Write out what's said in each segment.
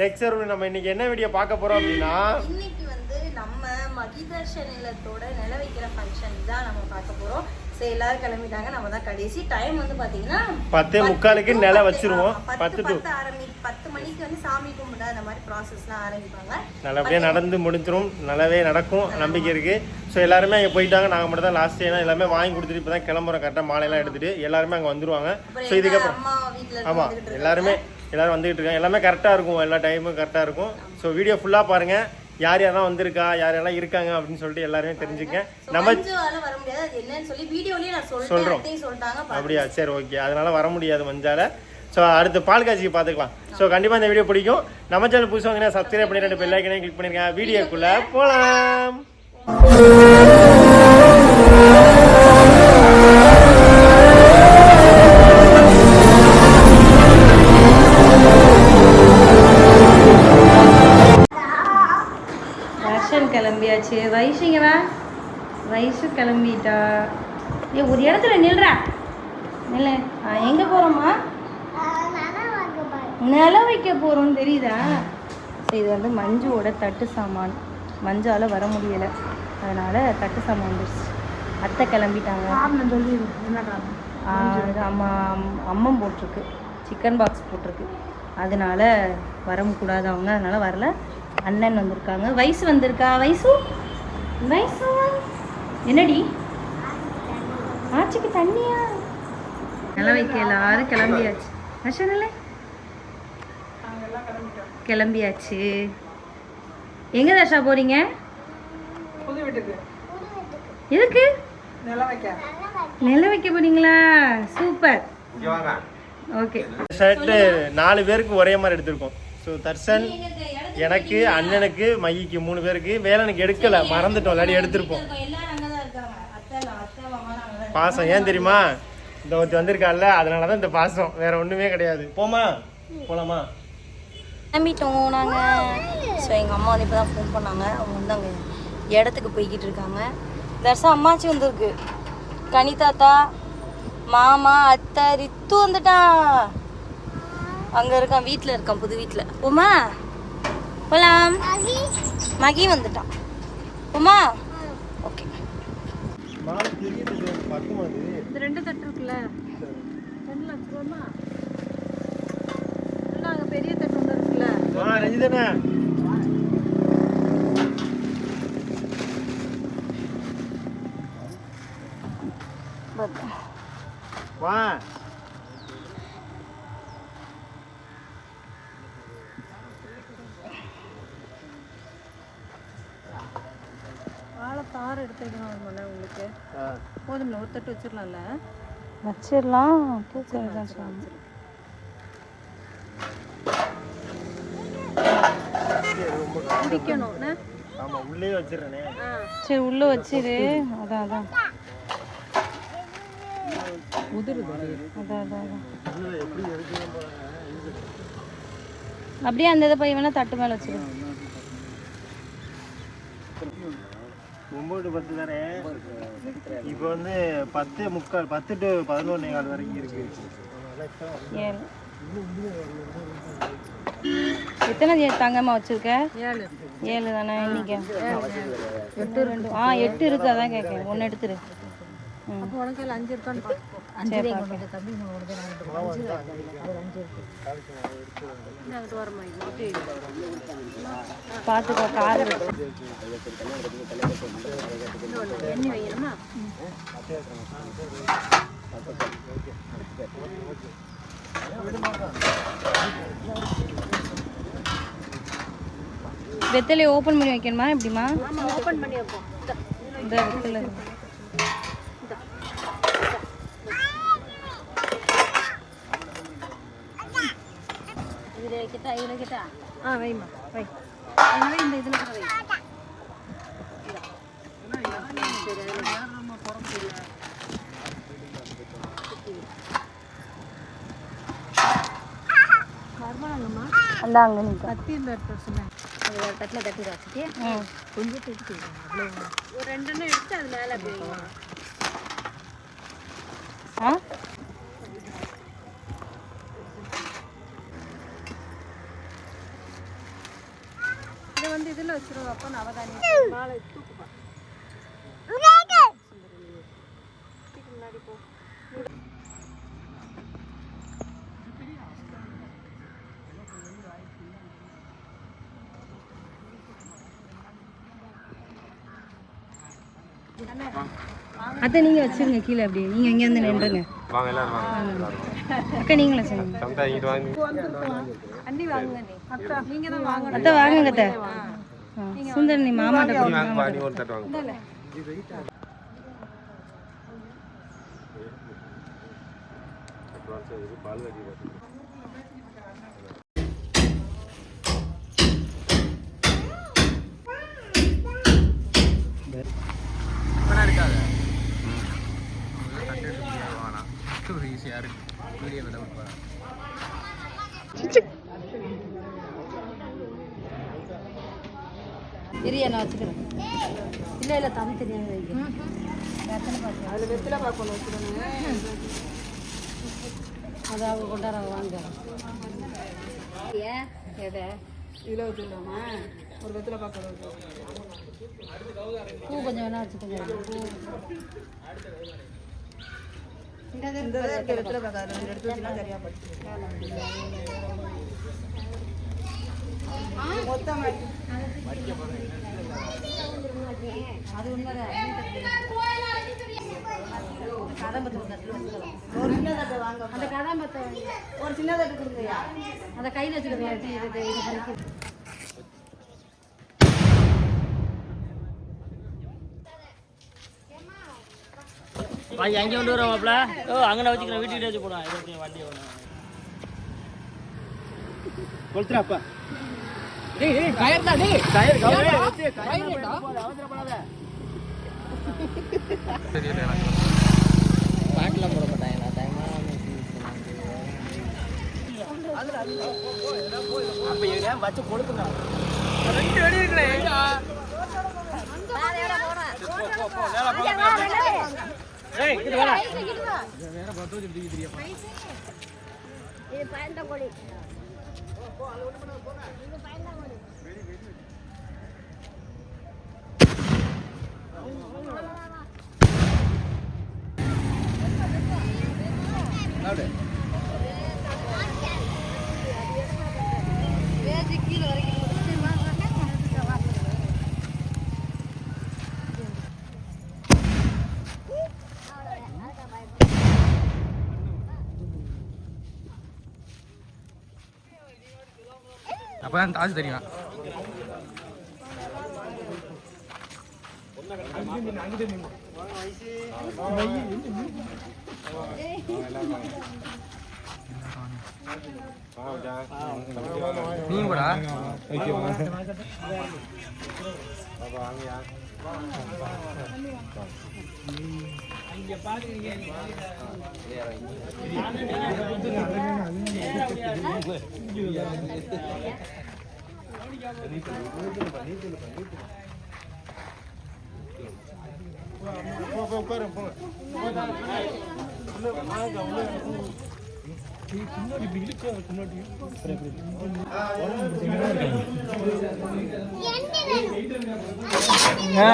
Lecture நம்ம இன்னைக்கு என்ன வீடியோ பார்க்க போறோம் அப்படின்னா? இன்னைக்கு வந்து நம்ம மகிதர்ஷன் இல்லத்தோட நில வைக்கிற ஃபங்க்ஷன் தான் நம்ம பார்க்க போறோம். ஸோ எல்லாரும் கிளம்பிட்டாங்க. நம்ம தான் கடைசி. டைம் வந்து பாத்தீங்கன்னா பத்தே முக்காலுக்கு நில வச்சிருவோம். பத்து பத்து ஆரம்பி பத்து மணிக்கு வந்து சாமி கும்பிட அந்த மாதிரி ப்ராசஸ்லாம் ஆரம்பிப்பாங்க. நல்லபடியா நடந்து முடிஞ்சிரும். நல்லாவே நடக்கும். நம்பிக்கை இருக்கு. ஸோ எல்லாருமே அங்கே போயிட்டாங்க. நாங்கள் மட்டும் தான் லாஸ்ட் ஏன்னா எல்லாமே வாங்கி கொடுத்துட்டு இப்போ தான் கிளம்புறோம். கரெக்டாக மாலையெல்லாம் எடுத்துட்டு எல்லாருமே அங்கே வந்துருவாங்க. ஸோ இதுக்கப்புறம் அம்மா வீட்டுல ஆமா. வந்துகிட்டு இருக்காங்க. எல்லாருமே எல்லாரும் வந்துகிட்டு இருக்காங்க. எல்லாமே கரெக்டாக இருக்கும். எல்லா டைமும் கரெக்டாக இருக்கும். ஸோ வீடியோ ஃபுல்லாக பாருங்க. யார் யாரெல்லாம் வந்திருக்கா? யார் யாரெல்லாம் இருக்காங்க? அப்படின்னு சொல்லிட்டு எல்லாருமே தெரிஞ்சுக்க நம்ம பாருங்க. அப்படியா? சரி ஓகே அதனால வர முடியாது மஞ்சால. ஸோ அடுத்து பால் காட்சிக்கு பார்த்துக்கலாம். ஸோ கண்டிப்பாக இந்த வீடியோ பிடிக்கும். நம்ம சேனல் புதுசாக சப்ஸ்கிரைப் பண்ணி ரெண்டு பெல் ஐக்கனே கிளிக் பண்ணிருக்கேன் வீடியோக்குள்ள போகலாம் கிளம்பியாச்சு வயசுங்கவா வயசு கிளம்பிட்டா. ஏ ஒரு இடத்துல நில்ற. நில்ல. எங்கே போகிறோம்மா நிலம் வைக்க போகிறோம்னு தெரியுதா? இது வந்து மஞ்சுவோட தட்டு சாமான். மஞ்சால் வர முடியலை. அதனால் தட்டு சாமான் வந்துருச்சு. அத்தை கிளம்பிட்டாங்க. இது அம்மா அம்மம் போட்டிருக்கு. சிக்கன் பாக்ஸ் போட்டிருக்கு. அதனால வரக்கூடாது அவங்க. அதனால வரல. அண்ணன் வந்திருக்காங்க. வயசு வந்திருக்கா? வயசு? வயசு என்னடி? ஆச்சுக்கு தண்ணியா? நில வைக்க எல்லாரும் கிளம்பியாச்சு. அஷனில் கிளம்பியாச்சு. எங்க தர்ஷா போறீங்க? புது வீட்டுக்கு. எதுக்கு? நில வைக்க. போறீங்களா? சூப்பர். ஓகே. ஷர்ட்டு நாலு பேருக்கு ஒரே மாதிரி எடுத்திருக்கோம். ஸோ தர்சன் எனக்கு அண்ணனுக்கு மையிக்கு மூணு பேருக்கு வேலனுக்கு எடுக்கல. மறந்துட்டோம். இல்லாடி எடுத்திருப்போம். பாசம் ஏன் தெரியுமா? இந்த ஒருத்தி வந்திருக்கால அதனால தான் இந்த பாசம். வேற ஒண்ணுமே கிடையாது. போமா போலாமா? கிளம்பிட்டோம். நாங்கள் ஸோ எங்கள் அம்மா வந்து இப்போ தான் ஃபோன் பண்ணாங்க. அவங்க வந்து அங்கே இடத்துக்கு போய்கிட்டு இருக்காங்க. தர்சா அம்மாச்சி வந்திருக்கு. கனி தாத்தா மாமா அத்தை ரித்து வந்துட்டான் அங்கே இருக்கான். வீட்டில் இருக்கான். புது வீட்டில் போமா போலாம். மகி. வந்துட்டான். போமா ஓகே. இந்த ரெண்டு தட்டு இருக்குல்ல? ரெண்டு லட்ச அங்கே பெரிய தட்டு ஒன்று இருக்குல்ல? ரஞ்சிதனா வா வாழைத்தார் எடுத்து வைக்கணும் போல போதும்ல ஒரு தட்டு வச்சிடலாம்ல வச்சிடலாம் ஆமா உள்ளே வச்சிடறேனே. சரி உள்ள வச்சிரு. அதான் அதான். உதிருது. அதான் அதான் அதான். அப்படியே அந்த இதை போய் வேணா தட்டு மேல வச்சிரு. ஒன்பது பத்து தானே? இப்போ வந்து பத்து முக்கால் பத்து டு பதினொன்னே கால் வரைக்கும் இருக்கு. எத்தனை தங்கம்மா வச்சிருக்க? ஏழு. ஏழு தானே இன்னைக்கு? எட்டு ரெண்டு. ஆ எட்டு இருக்கு அதான் கேட்கேன் ஒன்று எடுத்துரு. பார்த்துக்கோ கார் இருக்கு. வெத்தலையை ஓப்பன் பண்ணி வைக்கணுமா எப்படிமா ஓப்பன் பண்ணி வைப்போம் இந்த வெத்தலை. வைக்கட்டா ஆ வைம்மா வை. அதனால இந்த இதில் கூட வை. தட்டில் தட்டி வச்சுட்டு கொஞ்சம் எடுத்து ஒரு ரெண்டெண்ணம் எடுத்து அது மேலே அப்படியே ஆ? வந்து இதில் வச்சிருவோம். அப்போ நவதானி மாலை தூக்குப்பா. முன்னாடி போ. அத்தை நீங்கள் வச்சுருங்க கீழே அப்படி நீங்கள் இங்கேருந்து நின்றுங்க. வாங்க எல்லாரும் வாங்க. அக்கா நீங்களும் வச்சுருங்க. சமத்தா இங்கிட்டு வாங்க. அண்ணி வாங்குங்க நீ அக்கா நீங்கள் தான் வாங்கணும். அத்தை வாங்குங்க அத்தை. சுந்தர் நீ மாமாட்ட நீ கொடு. வாங்க பா நீ ஒரு தட்டு வாங்க இரு நான் வச்சுக்கிறேன் இல்லை இல்லை தம்பி தெரியாது அதில் வெத்தில பார்க்கணும் வச்சுக்கோங்க அதை அவங்க கொண்டாடுறாங்க வாங்க. ஏன்? எதை? இதில் வச்சுக்கலாமா ஒரு வெத்தில பார்க்கணும் பூ கொஞ்சம் வேணா வச்சுக்கோங்க. இந்த வெத்தில பார்க்காது எடுத்து வச்சுனா சரியாக மொத்தமாக அது ஒரு சின்ன வாங்க அந்த கதாம்பத்தை ஒரு சின்ன தட்டு அந்த கையில் வச்சுக்கிறேன் வாங்கி அங்கே கொண்டு வரோம் மாப்பிள ஓ அங்கே வச்சுக்கிறேன் வீட்டுக்கிட்டே வச்சு போடுவேன் வண்டி ஒன்று பாட்டில் போட மாட்டாங்களா டைமா அப்போ வச்சு ரெண்டு இருக்கிறேன் ஏய் இது வேணா அப்பதான் தாஜ் தெரியும். நீ கூட? பாருங்க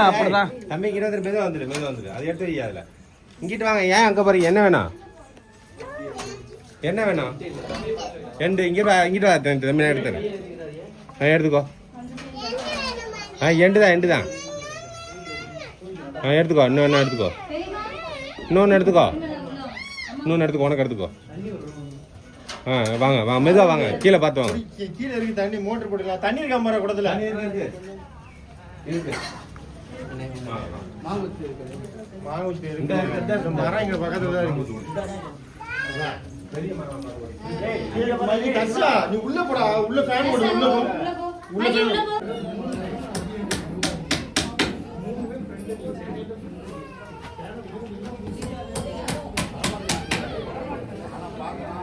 அப்படிதான். தம்பி இங்கே வந்துரு மெதுவாக வந்துடு மெதுவாக வந்துடு. அது எடுத்து வையா அதில். இங்கிட்டு வாங்க ஏன் அங்கே பாருங்க என்ன வேணாம்? என்ன வேணும்? ரெண்டு இங்கே இங்கிட்டு வா தம்பி நான் எடுத்துறேன் ஆ எடுத்துக்கோ. ஆ எண்டு தான் எண்டு தான் ஆ எடுத்துக்கோ. இன்னொன்று எடுத்துக்கோ. இன்னொன்று எடுத்துக்கோ. இன்னொன்று எடுத்துக்கோ. உனக்கு எடுத்துக்கோ. ஆ வாங்க வாங்க. மெதுவாக வாங்க. கீழே பார்த்து வாங்க. கீழே இருக்கு தண்ணி. மோட்டர் போட்டுக்கலாம். தண்ணி இருக்கா மாதிரி குடத்துல? இருக்கு. மாங்குச்சி இருக்கு இந்த மரம் இங்க பக்கத்துல தான் இருக்கு. நீ உள்ள போடா உள்ள ஃபேன் போடு உள்ள போ உள்ள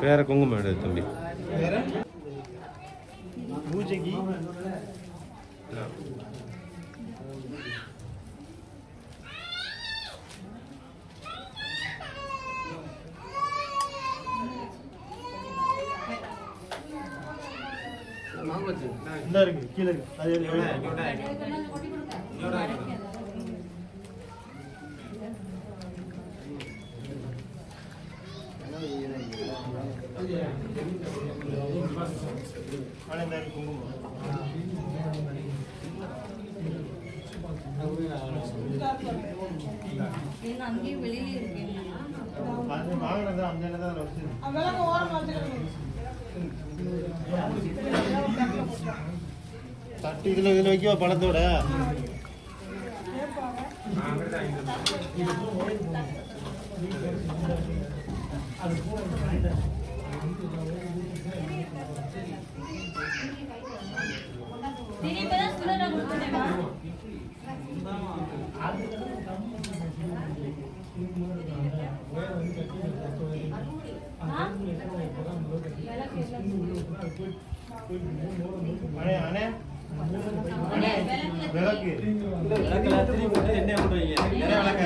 வேற குங்குமம் எடு தம்பி. கீழே இருக்கு அது எவ்வளவு? ஆனா இந்த இருக்கு குங்குமம் என்ன அங்கேயும் வெளியில இருக்கேன் அது வாங்கினது அந்த எண்ணெய் தான் வச்சு தட்டு இதுல இதுல வைக்கவா பழத்தோட? இப்பதான் சுடரா கொடுத்துட்டேமா அண்ணே அண்ணே அண்ணே விளக்கு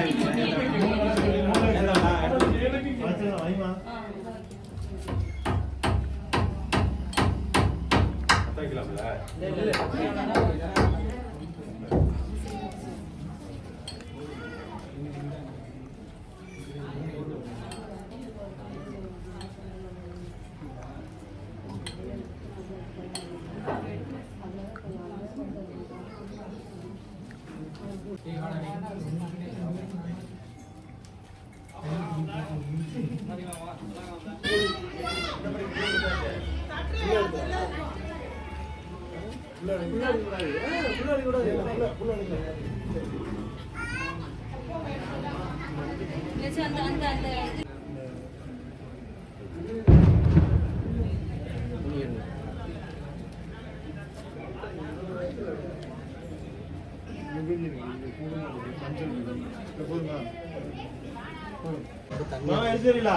மாமா எடுத்துறீங்களா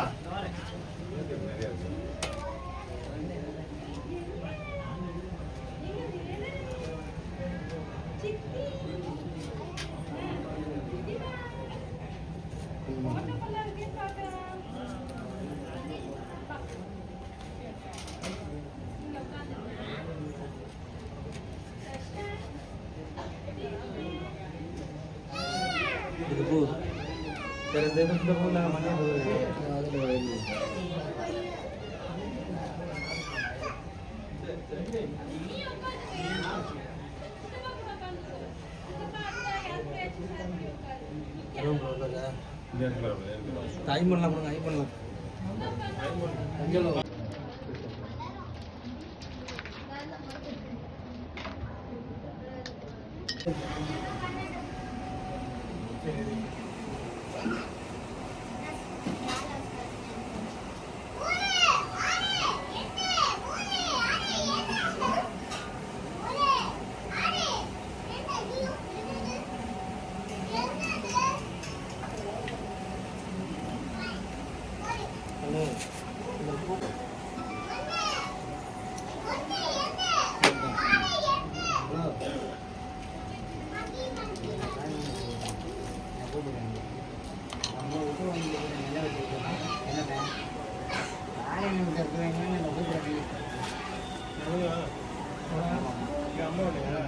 ஐ பண்ணலாம் கொடுங்க ஐ பண்ணலாம்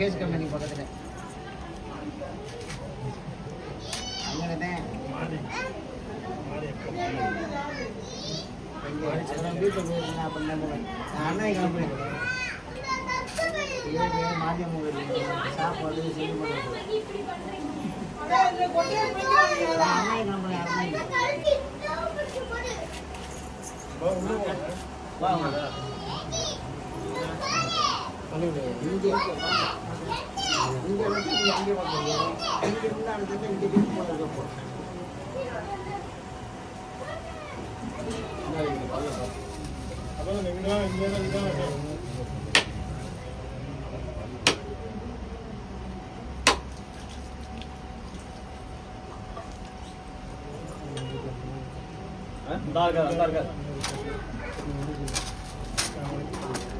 கேஸ் கம்பெனி பக்கத்துல மாடி மாடி வீட்டில் போயிருந்தேன் அப்போ அண்ணன் கிளம்பி மானியம் சாப்பாடு அண்ணன் அப்புறம் இங்க இங்க இங்க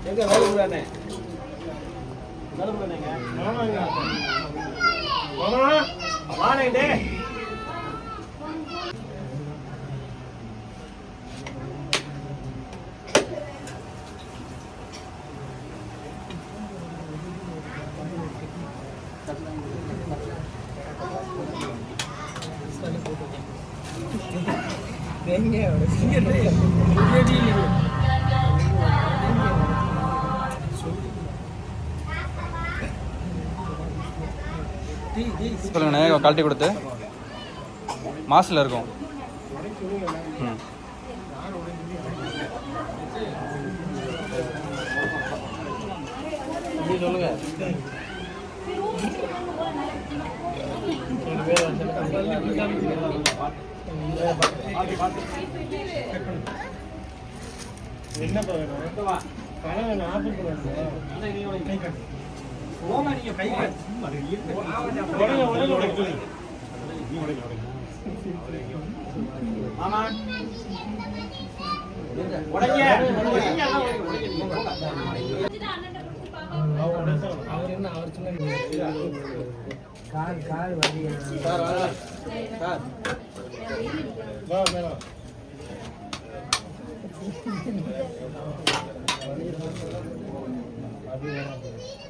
எங்க வேலை 먹어라 와는데 Thank you. சொல்லுங்கண்ணே கழட்டி கொடுத்து. மாசில் இருக்கும். ம். என்னப்பா வேணும் பழம் வேணும்? ஆப்பிள் பழம் வேணும் கை காட்டு உடனே உடனே உடைக்கல நீ உடைக்க உடைக்க கால் கால் வலி வா மேலே மாமா சிண்டு அளவு எடுக்கல மீன் எடுக்கல அதை எடுக்க நான் தான்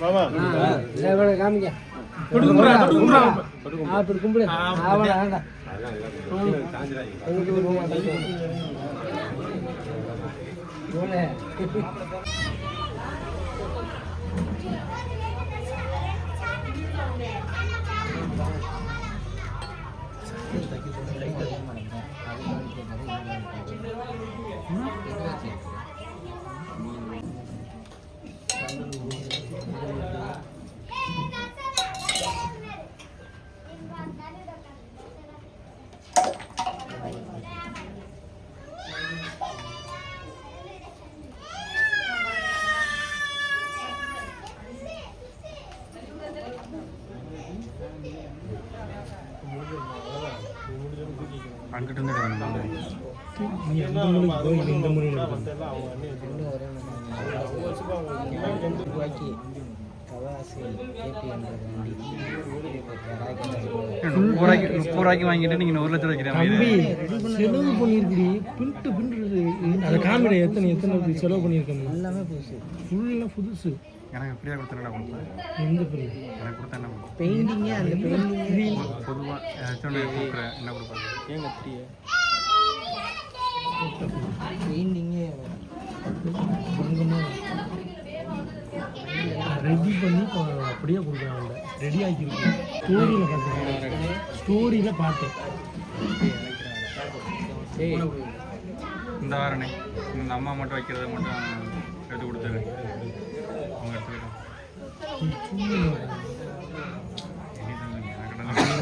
மாமா அப்படி கும்பிடு அவளை வேண்டாம் அங்கிட்டு இருந்து எடுக்கணும். இந்த வண்டி முப்பது ரூபாய்க்கு வாங்கிட்டு நீங்கள் ஒரு லட்சம் வைக்கிறேன் தம்பி செலவு பண்ணியிருக்குடி பின்ட்டு பின்ட்டு அதை காமிட எத்தனை எத்தனை செலவு பண்ணியிருக்கோம் எல்லாமே புதுசு. ஃபுல்லாக புதுசு. எனக்கு ஃப்ரீயாக கொடுத்தா கொடுப்பேன் எந்த பிள்ளை எனக்கு கொடுத்தா என்ன கொடுப்பேன் பெயிண்டிங்கே அந்த பெயிண்டிங்கே பொதுவாக ஏதாச்சும் ஒன்று கொடுக்குறேன். என்ன கொடுப்பேன் ஏங்க ஃப்ரீயா பெயிண்டிங்கே ரெடி பண்ணி அப்படியே கொடுக்குறாங்க ரெடி ஆக்கிருக்கு ஸ்டோரியில் பார்த்தேன். ஸ்டோரியில் பார்த்தேன் இந்த வாரனே இந்த அம்மா மட்டும் வைக்கிறத மட்டும்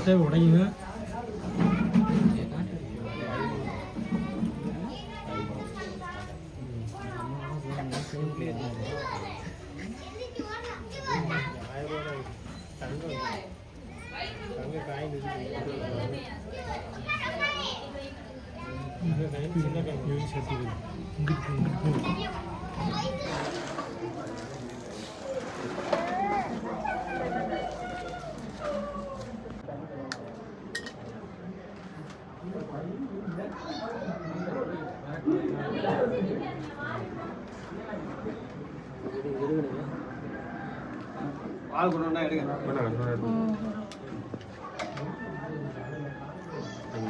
നേരത്തെ ഉടയുക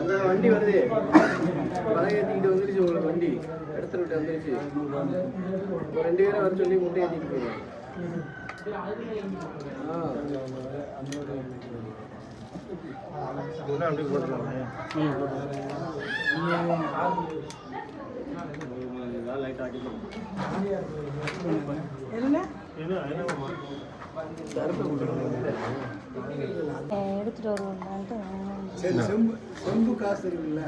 காட்டுறேன் வண்டி வருது. பழக ஏற்றிக்கிட்டு வந்துருச்சு உங்களுக்கு வண்டி. இடத்துல விட்டு வந்துருச்சு. இப்போ ரெண்டு பேரும் வர சொல்லி முட்டை ஏற்றிட்டு போயிடுவேன் ஆ. எடுத்துட்டு இருக்குல்ல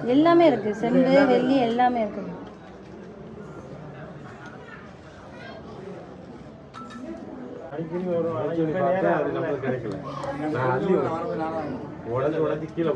எல்லாமே இருக்கு. செம்பு வெள்ளி எல்லாமே இருக்குது சொல்லி பார்த்தேன் அது நம்மளுக்கு கிடைக்கல. நான் அள்ளி உடஞ்சி உடஞ்சி கீழே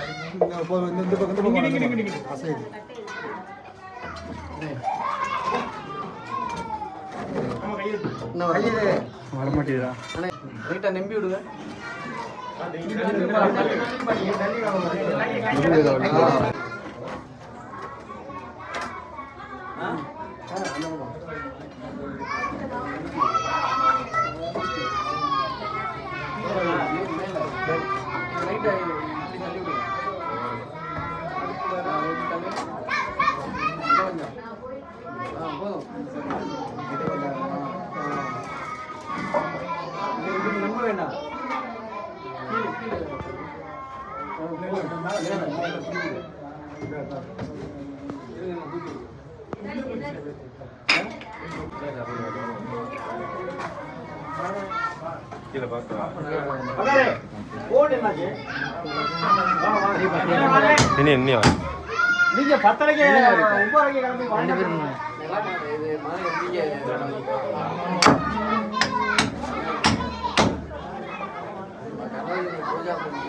போட்டுருதோம் இந்த பக்கம் இந்த பக்கம் அசைது வரமாட்டேதா ரைட்டா நம்பி விடுங்க. ரைட்டா கீழே பார்க்கலாம் இனி இன்னியா நீங்க பத்தரைக்கு ஒன்பதரைக்கு கிளம்பி வாங்க. மாதிரி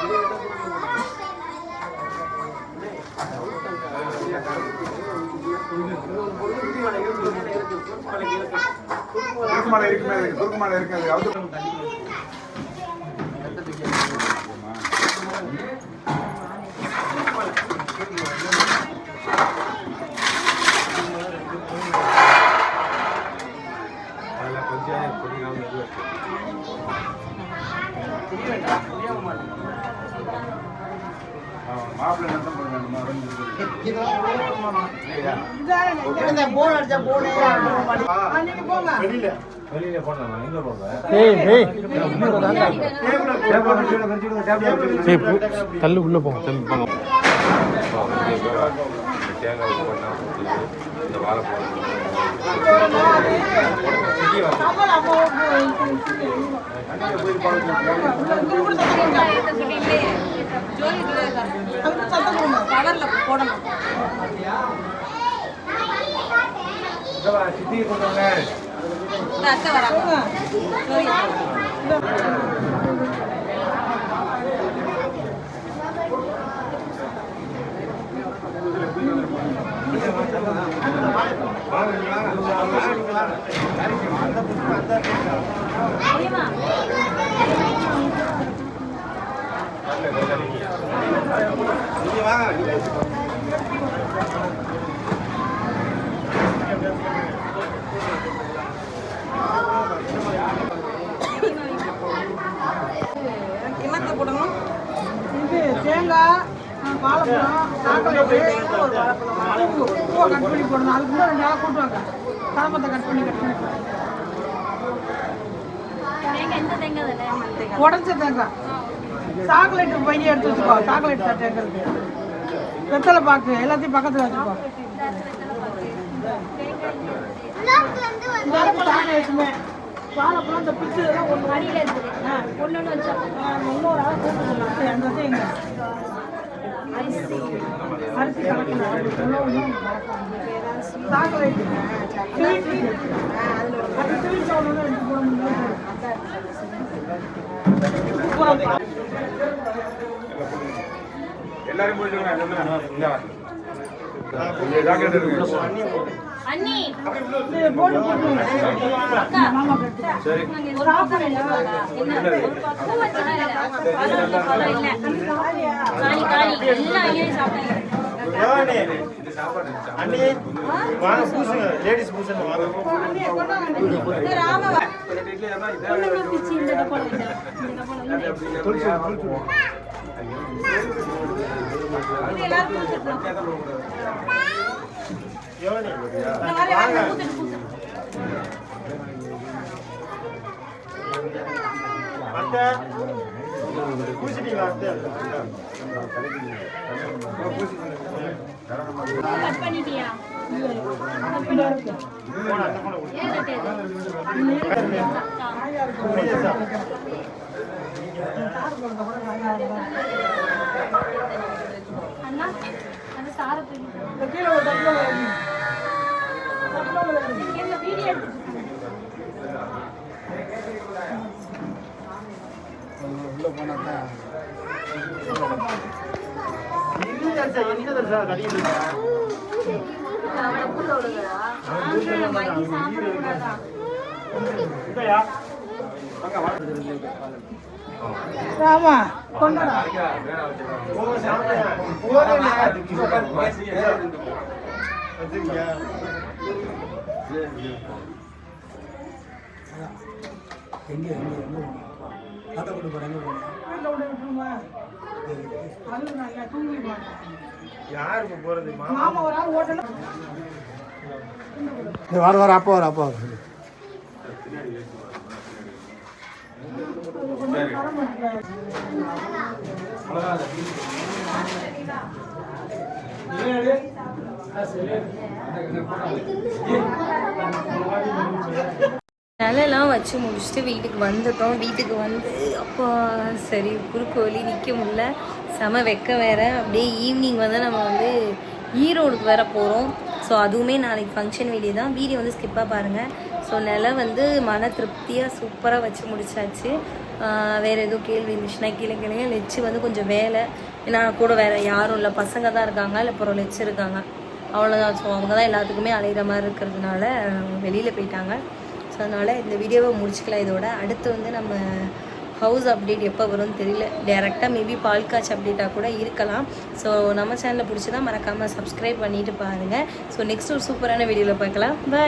நீங்க பெரிய குறுக்குமலை இருக்குமே. அதுக்கு குறுக்குமலை இருக்கு. அது அவுத்து மாப்பிள்ளை நட்டம் பண்ணுங்க வெளியில. வெளியில போடலாமா எங்க போடுவேன் தள்ளு உள்ள போங்க தேங்காய் போட்டா இந்த வாழைப்பழம் கவர்ல போடணும் சித்தி கொண்டாங்க இந்த அத்தை வராங்க என்னத்தை தேங்காய் வாழைப்பழம் சாக்கடை ஒரு வாழைப்பழம். பூ பூவை கட் பண்ணி போடணும். அதுக்கு முன்னாடி ரெண்டு ஆள் கூட்டுவாங்க கலப்பத்தை கட் பண்ணி கட் பண்ணி. உடஞ்ச தேங்காய். சாக்லேட் பையன் எடுத்து வச்சுக்கோ. சாக்லேட் இருக்கு வெத்தலை பாக்கு எல்லாத்தையும் பக்கத்துல வச்சுக்கோ. சாக்லேட்டுமே. வாழைப்பழம் இந்த பிச்சு எல்லாம் ஒன்று அடியில் இருக்குது ஒன்று ஒன்று இன்னொரு ஆள் கூப்பிட்டு அந்த இது எங்க அரிசி கலக்கணும் இருக்கு அது போட முடியும் எல்லாரும் போயிட்டு ஜாக்கிரதை இருக்கு அண்ணி. போட்டு போட்டு மாமா சரி ஒரு ஒரு இல்ல பழம் இல்ல காலி காலி எல்லாம் ஐயோ சாப்பிட்டாங்க இந்த வாங்க, அண்ணா அந்த சாரத்தை. கீழே ஒரு தட்டுல வைங்க. தட்டுல வைங்க. என்ன வீடியோ எடுத்துட்டு இருக்காங்க. ஆமா, வாங்கி சாப்பிடக்கூடாதா? ஆமா கொண்டாடா வீட்டில் விட விட்டுருமா அது நல்லா தூங்கிடுவாங்க யாருக்கு போறது? மாமா. ஒரு ஆள் ஓட்டல. வர வர அப்போ வர அப்போ வர. நிலலாம் வச்சு முடிச்சுட்டு வீட்டுக்கு வந்துட்டோம். வீட்டுக்கு வந்து அப்போ சரி குறுக்கு வழி நிற்க முடியல. செம வெக்க வேற. அப்படியே ஈவினிங் வந்து நம்ம வந்து ஈரோடுக்கு வேற போகிறோம் ஸோ அதுவுமே நாளைக்கு ஃபங்க்ஷன் வீடியோ தான் வீடியோ வந்து ஸ்கிப்பாக பாருங்கள் ஸோ நில வந்து மன திருப்தியாக சூப்பராக வச்சு முடிச்சாச்சு. வேறு எதுவும் கேள்வி இருந்துச்சுன்னா கீழே கீழே லெச்சு வந்து கொஞ்சம் வேலை. ஏன்னா கூட வேறு யாரும் இல்லை. பசங்க தான் இருக்காங்க இல்லை அப்புறம் லெச்சு இருக்காங்க அவ்வளோதான் ஸோ அவங்க தான் எல்லாத்துக்குமே அலையிற மாதிரி இருக்கிறதுனால வெளியில் போயிட்டாங்க. ஸோ அதனால் இந்த வீடியோவை முடிச்சுக்கலாம் இதோட. அடுத்து வந்து நம்ம ஹவுஸ் அப்டேட் எப்போ வரும்னு தெரியல. டேரெக்டாக மேபி பால் காய்ச்சி அப்டேட்டாக கூட இருக்கலாம். ஸோ நம்ம சேனலில் தான் மறக்காமல் சப்ஸ்கிரைப் பண்ணிட்டு பாருங்கள் ஸோ நெக்ஸ்ட் ஒரு சூப்பரான வீடியோவில் பார்க்கலாம். பாய்